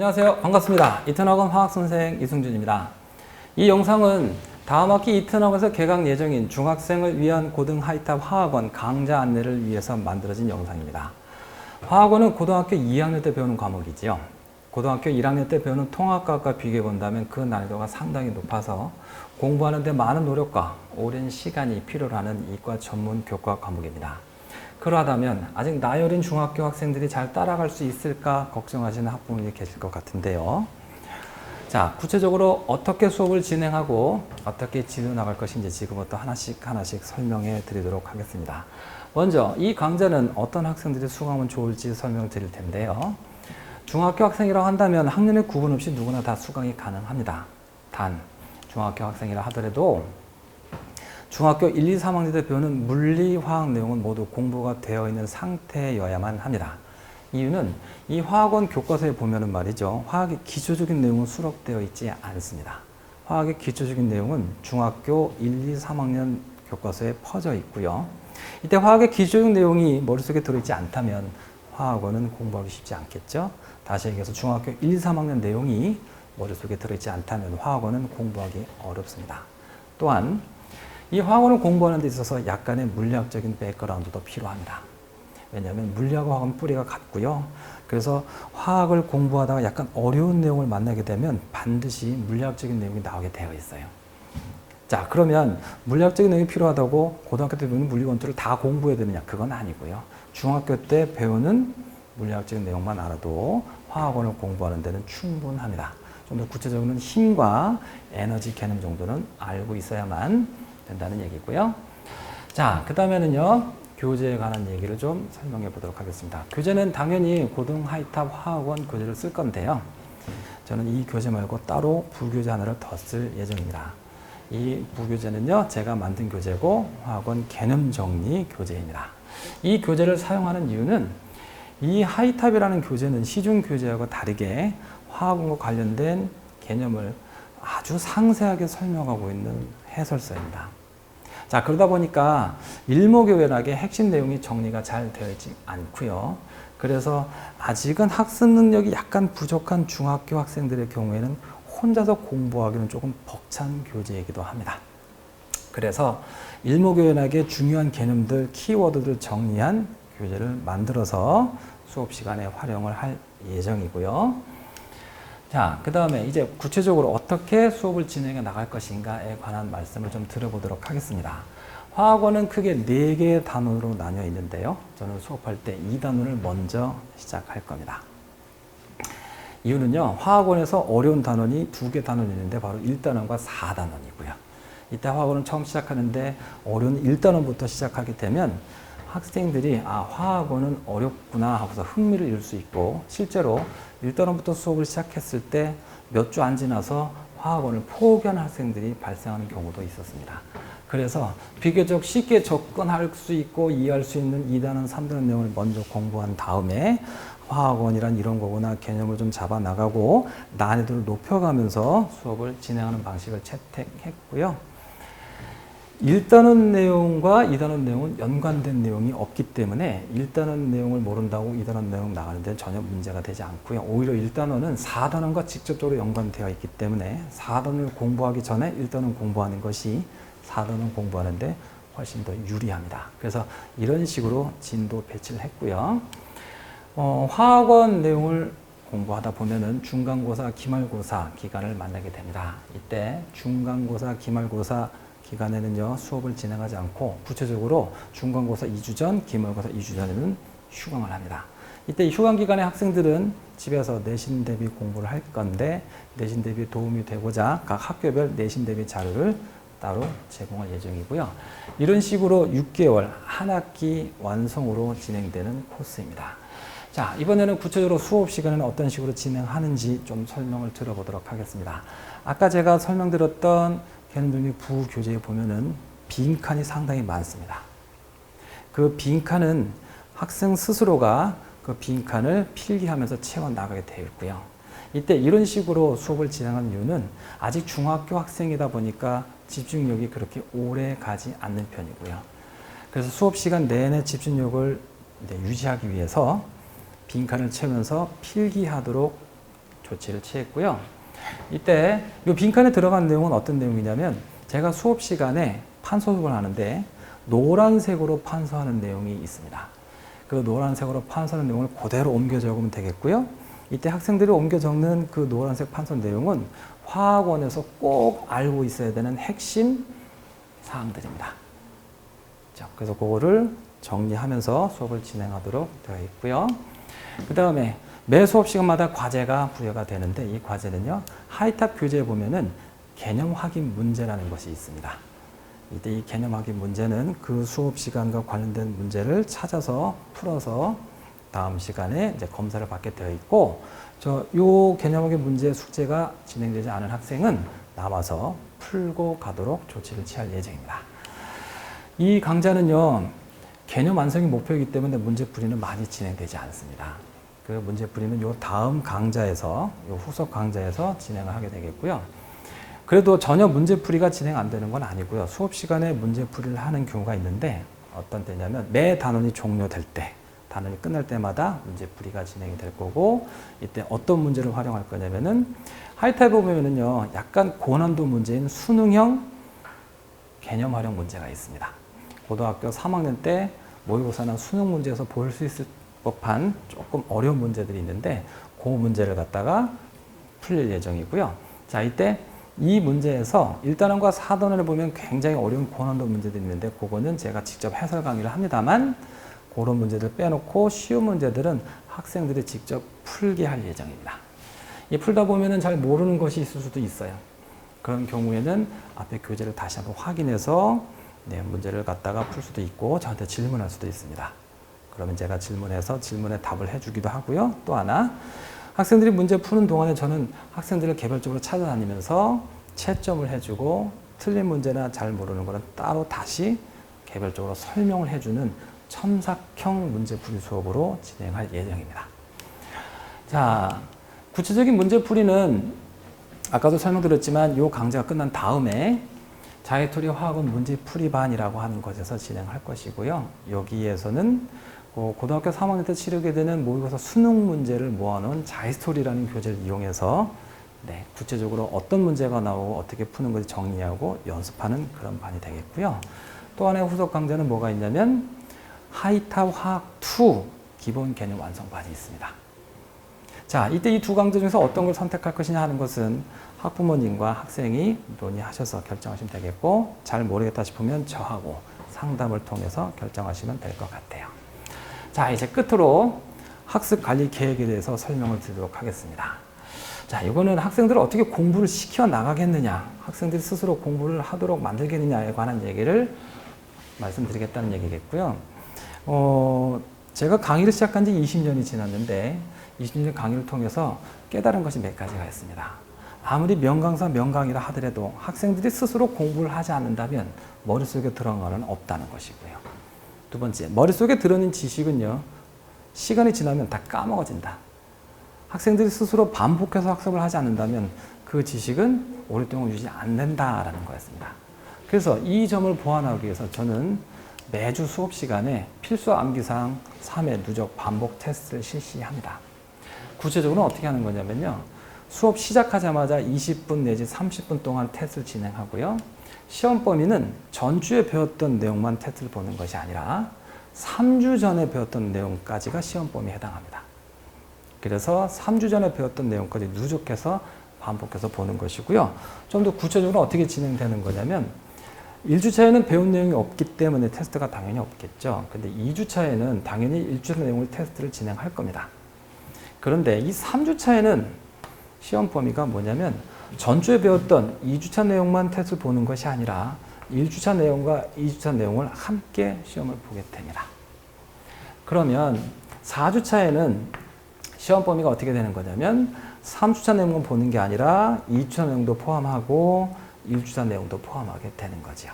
안녕하세요. 반갑습니다. 이튼학원 화학선생 이승준입니다. 이 영상은 다음 학기 이튼학원에서 개강 예정인 중학생을 위한 고등 하이탑 화학원 강좌 안내를 위해서 만들어진 영상입니다. 화학원은 고등학교 2학년 때 배우는 과목이지요. 고등학교 1학년 때 배우는 통합과학과 비교해 본다면 그 난이도가 상당히 높아서 공부하는 데 많은 노력과 오랜 시간이 필요로 하는 이과 전문 교과 과목입니다. 그러하다면 아직 어린 중학교 학생들이 잘 따라갈 수 있을까 걱정하시는 학부모님이 계실 것 같은데요. 자, 구체적으로 어떻게 수업을 진행하고 어떻게 지도 나갈 것인지 지금부터 하나씩 하나씩 설명해 드리도록 하겠습니다. 먼저 이 강좌는 어떤 학생들이 수강하면 좋을지 설명을 드릴 텐데요. 중학교 학생이라고 한다면 학년의 구분 없이 누구나 다 수강이 가능합니다. 단 중학교 학생이라 하더라도 중학교 1, 2, 3학년 때 배우는 물리, 화학 내용은 모두 공부가 되어 있는 상태여야만 합니다. 이유는 이 화학원 교과서에 보면은 말이죠. 화학의 기초적인 내용은 수록되어 있지 않습니다. 화학의 기초적인 내용은 중학교 1, 2, 3학년 교과서에 퍼져 있고요. 이때 화학의 기초적인 내용이 머릿속에 들어있지 않다면 화학원은 공부하기 쉽지 않겠죠. 다시 얘기해서 중학교 1, 2, 3학년 내용이 머릿속에 들어있지 않다면 화학원은 공부하기 어렵습니다. 또한 이 화학원을 공부하는 데 있어서 약간의 물리학적인 백그라운드도 필요합니다. 왜냐하면 물리학과 화학은 뿌리가 같고요. 그래서 화학을 공부하다가 약간 어려운 내용을 만나게 되면 반드시 물리학적인 내용이 나오게 되어 있어요. 자, 그러면 물리학적인 내용이 필요하다고 고등학교 때 배우는 물리 원투를 다 공부해야 되느냐? 그건 아니고요. 중학교 때 배우는 물리학적인 내용만 알아도 화학원을 공부하는 데는 충분합니다. 좀 더 구체적으로는 힘과 에너지 개념 정도는 알고 있어야만 된다는 얘기고요. 자, 그 다음에는요, 교재에 관한 얘기를 좀 설명해 보도록 하겠습니다. 교재는 당연히 고등 하이탑 화학원 교재를 쓸 건데요. 저는 이 교재 말고 따로 부교재 하나를 더 쓸 예정입니다. 이 부교재는요, 제가 만든 교재고 화학원 개념 정리 교재입니다. 이 교재를 사용하는 이유는 이 하이탑이라는 교재는 시중 교재하고 다르게 화학원과 관련된 개념을 아주 상세하게 설명하고 있는 해설서입니다. 자, 그러다 보니까 일목요연하게 핵심 내용이 정리가 잘 되어 있지 않고요. 그래서 아직은 학습 능력이 약간 부족한 중학교 학생들의 경우에는 혼자서 공부하기는 조금 벅찬 교재이기도 합니다. 그래서 일목요연하게 중요한 개념들, 키워드들 정리한 교재를 만들어서 수업 시간에 활용을 할 예정이고요. 자, 그 다음에 이제 구체적으로 어떻게 수업을 진행해 나갈 것인가에 관한 말씀을 좀 드려보도록 하겠습니다. 화학원은 크게 네 개의 단원으로 나뉘어 있는데요. 저는 수업할 때 이 단원을 먼저 시작할 겁니다. 이유는요, 화학원에서 어려운 단원이 두 개 단원이 있는데 바로 1단원과 4단원이고요. 이때 화학원은 처음 시작하는데 어려운 1단원부터 시작하게 되면 학생들이 아, 화학원은 어렵구나 하고서 흥미를 잃을 수 있고 실제로 1단원부터 수업을 시작했을 때 몇 주 안 지나서 화학원을 포기한 학생들이 발생하는 경우도 있었습니다. 그래서 비교적 쉽게 접근할 수 있고 이해할 수 있는 2단원, 3단원 내용을 먼저 공부한 다음에 화학원이란 이런 거구나 개념을 좀 잡아 나가고 난이도를 높여가면서 수업을 진행하는 방식을 채택했고요. 1단원 내용과 2단원 내용은 연관된 내용이 없기 때문에 1단원 내용을 모른다고 2단원 내용 나가는 데는 전혀 문제가 되지 않고요. 오히려 1단원은 4단원과 직접적으로 연관되어 있기 때문에 4단원을 공부하기 전에 1단원 공부하는 것이 4단원 공부하는데 훨씬 더 유리합니다. 그래서 이런 식으로 진도 배치를 했고요. 어, 화학원 내용을 공부하다 보면은 중간고사, 기말고사 기간을 만나게 됩니다. 이때 중간고사, 기말고사 기간에는요 수업을 진행하지 않고 구체적으로 중간고사 2주 전, 기말고사 2주 전에는 휴강을 합니다. 이때 휴강 기간에 학생들은 집에서 내신 대비 공부를 할 건데 내신 대비 도움이 되고자 각 학교별 내신 대비 자료를 따로 제공할 예정이고요. 이런 식으로 6개월 한 학기 완성으로 진행되는 코스입니다. 자, 이번에는 구체적으로 수업 시간은 어떤 식으로 진행하는지 좀 설명을 들어보도록 하겠습니다. 아까 제가 설명드렸던 개념정리 부교재에 보면은 빈칸이 상당히 많습니다. 그 빈칸은 학생 스스로가 그 빈칸을 필기하면서 채워 나가게 되어 있고요. 이때 이런 식으로 수업을 진행하는 이유는 아직 중학교 학생이다 보니까 집중력이 그렇게 오래 가지 않는 편이고요. 그래서 수업 시간 내내 집중력을 유지하기 위해서 빈칸을 채우면서 필기하도록 조치를 취했고요. 이때 이 빈칸에 들어간 내용은 어떤 내용이냐면 제가 수업 시간에 판소습을 하는데 노란색으로 판소하는 내용이 있습니다. 그 노란색으로 판소하는 내용을 그대로 옮겨 적으면 되겠고요. 이때 학생들이 옮겨 적는 그 노란색 판소 내용은 화학원에서 꼭 알고 있어야 되는 핵심 사항들입니다. 자, 그래서 그거를 정리하면서 수업을 진행하도록 되어 있고요. 그 다음에 매 수업 시간마다 과제가 부여가 되는데 이 과제는요, 하이탑 교재에 보면은 개념 확인 문제라는 것이 있습니다. 이때 이 개념 확인 문제는 그 수업 시간과 관련된 문제를 찾아서 풀어서 다음 시간에 이제 검사를 받게 되어 있고, 저 요 개념 확인 문제 숙제가 진행되지 않은 학생은 남아서 풀고 가도록 조치를 취할 예정입니다. 이 강좌는요, 개념 완성이 목표이기 때문에 문제 풀이는 많이 진행되지 않습니다. 그 문제 풀이는 요 다음 강좌에서, 요 후속 강좌에서 진행을 하게 되겠고요. 그래도 전혀 문제 풀이가 진행 안 되는 건 아니고요. 수업 시간에 문제 풀이를 하는 경우가 있는데 어떤 때냐면 매 단원이 종료될 때, 단원이 끝날 때마다 문제 풀이가 진행이 될 거고 이때 어떤 문제를 활용할 거냐면은 하이타입 보면은요, 약간 고난도 문제인 수능형 개념 활용 문제가 있습니다. 고등학교 3학년 때 모의고사나 수능 문제에서 볼 수 있을 법한 조금 어려운 문제들이 있는데 그 문제를 갖다가 풀릴 예정이고요. 자, 이때 이 문제에서 1단원과 4단원을 보면 굉장히 어려운 고난도 문제들이 있는데 그거는 제가 직접 해설 강의를 합니다만 그런 문제들 빼놓고 쉬운 문제들은 학생들이 직접 풀게 할 예정입니다. 이 풀다 보면은 잘 모르는 것이 있을 수도 있어요. 그런 경우에는 앞에 교재를 다시 한번 확인해서 네, 문제를 갖다가 풀 수도 있고 저한테 질문할 수도 있습니다. 그러면 제가 질문해서 질문에 답을 해주기도 하고요. 또 하나 학생들이 문제 푸는 동안에 저는 학생들을 개별적으로 찾아다니면서 채점을 해주고 틀린 문제나 잘 모르는 거는 따로 다시 개별적으로 설명을 해주는 첨삭형 문제풀이 수업으로 진행할 예정입니다. 자, 구체적인 문제풀이는 아까도 설명드렸지만 이 강좌가 끝난 다음에 자이토리 화학원 문제 풀이반이라고 하는 것에서 진행할 것이고요. 여기에서는 어, 고등학교 3학년 때 치르게 되는 모의고사 수능 문제를 모아놓은 자이스토리라는 교재를 이용해서 네, 구체적으로 어떤 문제가 나오고 어떻게 푸는 것을 정리하고 연습하는 그런 반이 되겠고요. 또 하나의 후속 강좌는 뭐가 있냐면 하이탑 화학 2 기본 개념 완성반이 있습니다. 자, 이때 이 두 강좌 중에서 어떤 걸 선택할 것이냐 하는 것은 학부모님과 학생이 논의하셔서 결정하시면 되겠고 잘 모르겠다 싶으면 저하고 상담을 통해서 결정하시면 될 것 같아요. 자, 이제 끝으로 학습 관리 계획에 대해서 설명을 드리도록 하겠습니다. 자, 이거는 학생들을 어떻게 공부를 시켜 나가겠느냐, 학생들이 스스로 공부를 하도록 만들겠느냐에 관한 얘기를 말씀드리겠다는 얘기겠고요. 어, 제가 강의를 시작한 지 20년이 지났는데 20년 강의를 통해서 깨달은 것이 몇 가지가 있습니다. 아무리 명강사 명강이라 하더라도 학생들이 스스로 공부를 하지 않는다면 머릿속에 들어간 거는 없다는 것이고요. 두 번째, 머릿속에 들어있는 지식은요, 시간이 지나면 다 까먹어진다. 학생들이 스스로 반복해서 학습을 하지 않는다면 그 지식은 오랫동안 유지 안 된다라는 거였습니다. 그래서 이 점을 보완하기 위해서 저는 매주 수업 시간에 필수 암기사항 3회 누적 반복 테스트를 실시합니다. 구체적으로 어떻게 하는 거냐면요. 수업 시작하자마자 20분 내지 30분 동안 테스트를 진행하고요. 시험 범위는 전주에 배웠던 내용만 테스트를 보는 것이 아니라 3주 전에 배웠던 내용까지가 시험 범위에 해당합니다. 그래서 3주 전에 배웠던 내용까지 누적해서 반복해서 보는 것이고요. 좀 더 구체적으로 어떻게 진행되는 거냐면 1주차에는 배운 내용이 없기 때문에 테스트가 당연히 없겠죠. 근데 2주차에는 당연히 1주 내용을 테스트를 진행할 겁니다. 그런데 이 3주차에는 시험 범위가 뭐냐면 전주에 배웠던 2주차 내용만 테스트 보는 것이 아니라 1주차 내용과 2주차 내용을 함께 시험을 보게 됩니다. 그러면 4주차에는 시험 범위가 어떻게 되는 거냐면 3주차 내용만 보는 게 아니라 2주차 내용도 포함하고 1주차 내용도 포함하게 되는 거죠.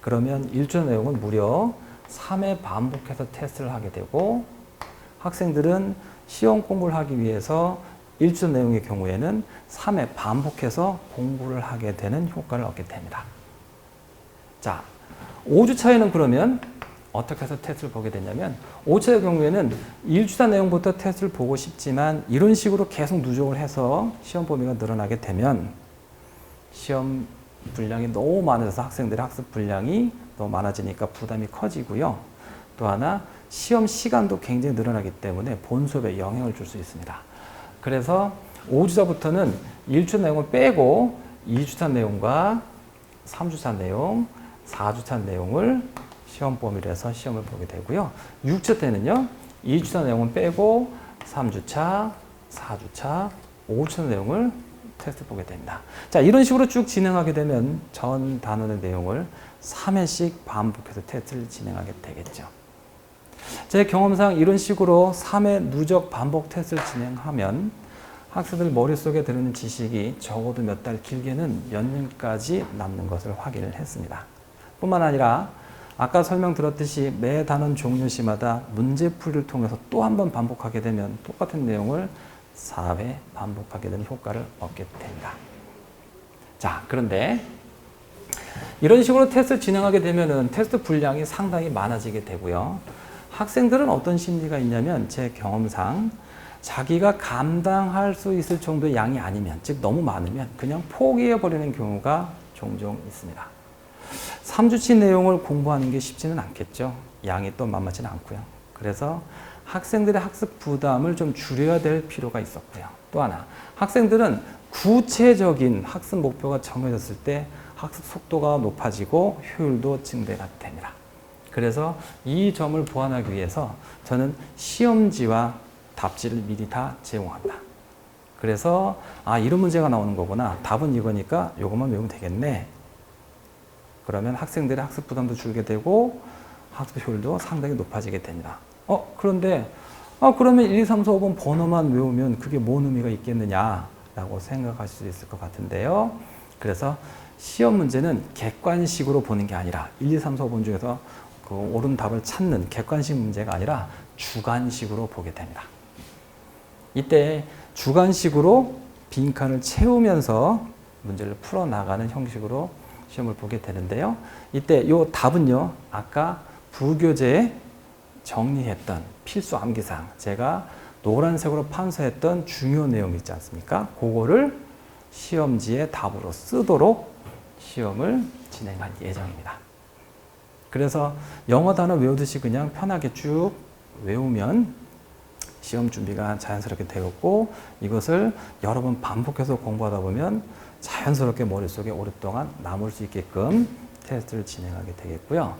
그러면 1주차 내용은 무려 3회 반복해서 테스트를 하게 되고 학생들은 시험 공부를 하기 위해서 1주 내용의 경우에는 3회 반복해서 공부를 하게 되는 효과를 얻게 됩니다. 자, 5주 차에는 그러면 어떻게 해서 테스트를 보게 되냐면 5차의 경우에는 1주차 내용부터 테스트를 보고 싶지만 이런 식으로 계속 누적을 해서 시험 범위가 늘어나게 되면 시험 분량이 너무 많아져서 학생들의 학습 분량이 너무 많아지니까 부담이 커지고요. 또 하나 시험 시간도 굉장히 늘어나기 때문에 본 수업에 영향을 줄 수 있습니다. 그래서 5주차부터는 1주차 내용을 빼고 2주차 내용과 3주차 내용, 4주차 내용을 시험 범위로 해서 시험을 보게 되고요. 6차 때는요. 2주차 내용은 빼고 3주차, 4주차, 5주차 내용을 테스트 보게 됩니다. 자, 이런 식으로 쭉 진행하게 되면 전 단원의 내용을 3회씩 반복해서 테스트를 진행하게 되겠죠. 제 경험상 이런 식으로 3회 누적 반복 테스트를 진행하면 학생들 머릿속에 들은 지식이 적어도 몇 달 길게는 몇 년까지 남는 것을 확인을 했습니다. 뿐만 아니라 아까 설명드렸듯이 매 단원 종료시마다 문제풀이를 통해서 또 한 번 반복하게 되면 똑같은 내용을 4회 반복하게 되는 효과를 얻게 됩니다. 자, 그런데 이런 식으로 테스트 진행하게 되면은 테스트 분량이 상당히 많아지게 되고요. 학생들은 어떤 심리가 있냐면 제 경험상 자기가 감당할 수 있을 정도의 양이 아니면 즉 너무 많으면 그냥 포기해 버리는 경우가 종종 있습니다. 3주치 내용을 공부하는 게 쉽지는 않겠죠. 양이 또 만만치는 않고요. 그래서 학생들의 학습 부담을 좀 줄여야 될 필요가 있었고요. 또 하나, 학생들은 구체적인 학습 목표가 정해졌을 때 학습 속도가 높아지고 효율도 증대가 됩니다. 그래서 이 점을 보완하기 위해서 저는 시험지와 답지를 미리 다 제공합니다. 그래서 아 이런 문제가 나오는 거구나. 답은 이거니까 이것만 외우면 되겠네. 그러면 학생들의 학습 부담도 줄게 되고 학습 효율도 상당히 높아지게 됩니다. 어 그런데 아 그러면 1, 2, 3, 4, 5번 번호만 외우면 그게 뭔 의미가 있겠느냐라고 생각하실 수 있을 것 같은데요. 그래서 시험 문제는 객관식으로 보는 게 아니라 1, 2, 3, 4, 5번 중에서 그 옳은 답을 찾는 객관식 문제가 아니라 주관식으로 보게 됩니다. 이때 주관식으로 빈칸을 채우면서 문제를 풀어나가는 형식으로 시험을 보게 되는데요. 이때 이 답은요, 아까 부교재에 정리했던 필수 암기사항, 제가 노란색으로 판서했던 중요 내용 있지 않습니까? 그거를 시험지에 답으로 쓰도록 시험을 진행할 예정입니다. 그래서 영어 단어 외우듯이 그냥 편하게 쭉 외우면 시험 준비가 자연스럽게 되었고 이것을 여러 번 반복해서 공부하다 보면 자연스럽게 머릿속에 오랫동안 남을 수 있게끔 테스트를 진행하게 되겠고요.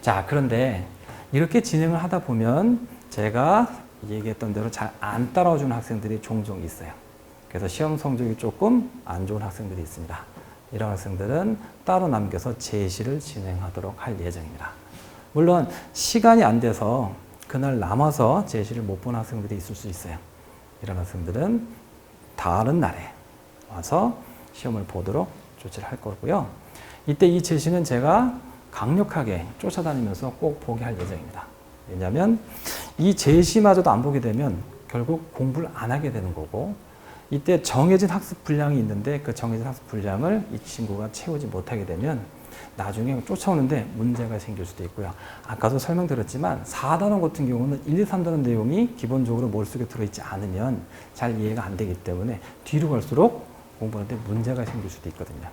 자, 그런데 이렇게 진행을 하다 보면 제가 얘기했던 대로 잘 안 따라주는 학생들이 종종 있어요. 그래서 시험 성적이 조금 안 좋은 학생들이 있습니다. 이런 학생들은 따로 남겨서 제시를 진행하도록 할 예정입니다. 물론 시간이 안 돼서 그날 남아서 제시를 못 본 학생들이 있을 수 있어요. 이런 학생들은 다른 날에 와서 시험을 보도록 조치를 할 거고요. 이때 이 제시는 제가 강력하게 쫓아다니면서 꼭 보게 할 예정입니다. 왜냐하면 이 제시마저도 안 보게 되면 결국 공부를 안 하게 되는 거고 이때 정해진 학습 분량이 있는데 그 정해진 학습 분량을 이 친구가 채우지 못하게 되면 나중에 쫓아오는데 문제가 생길 수도 있고요. 아까도 설명드렸지만 4단원 같은 경우는 1, 2, 3단원 내용이 기본적으로 머릿속에 들어있지 않으면 잘 이해가 안 되기 때문에 뒤로 갈수록 공부하는데 문제가 생길 수도 있거든요.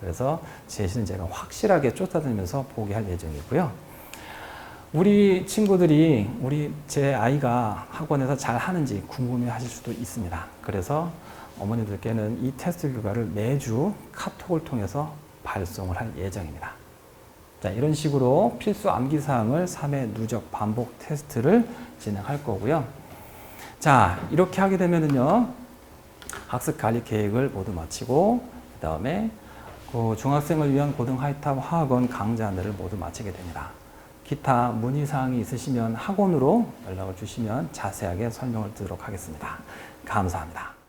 그래서 제시는 제가 확실하게 쫓아다니면서 보게 할 예정이고요. 우리 친구들이 우리 제 아이가 학원에서 잘 하는지 궁금해 하실 수도 있습니다. 그래서 어머니들께는 이 테스트 결과를 매주 카톡을 통해서 발송을 할 예정입니다. 자, 이런 식으로 필수 암기 사항을 3회 누적 반복 테스트를 진행할 거고요. 자, 이렇게 하게 되면은요. 학습 관리 계획을 모두 마치고 그다음에 그 중학생을 위한 고등 하이탑 화학원 강좌 안내를 모두 마치게 됩니다. 기타 문의 사항이 있으시면 학원으로 연락을 주시면 자세하게 설명을 드리도록 하겠습니다. 감사합니다.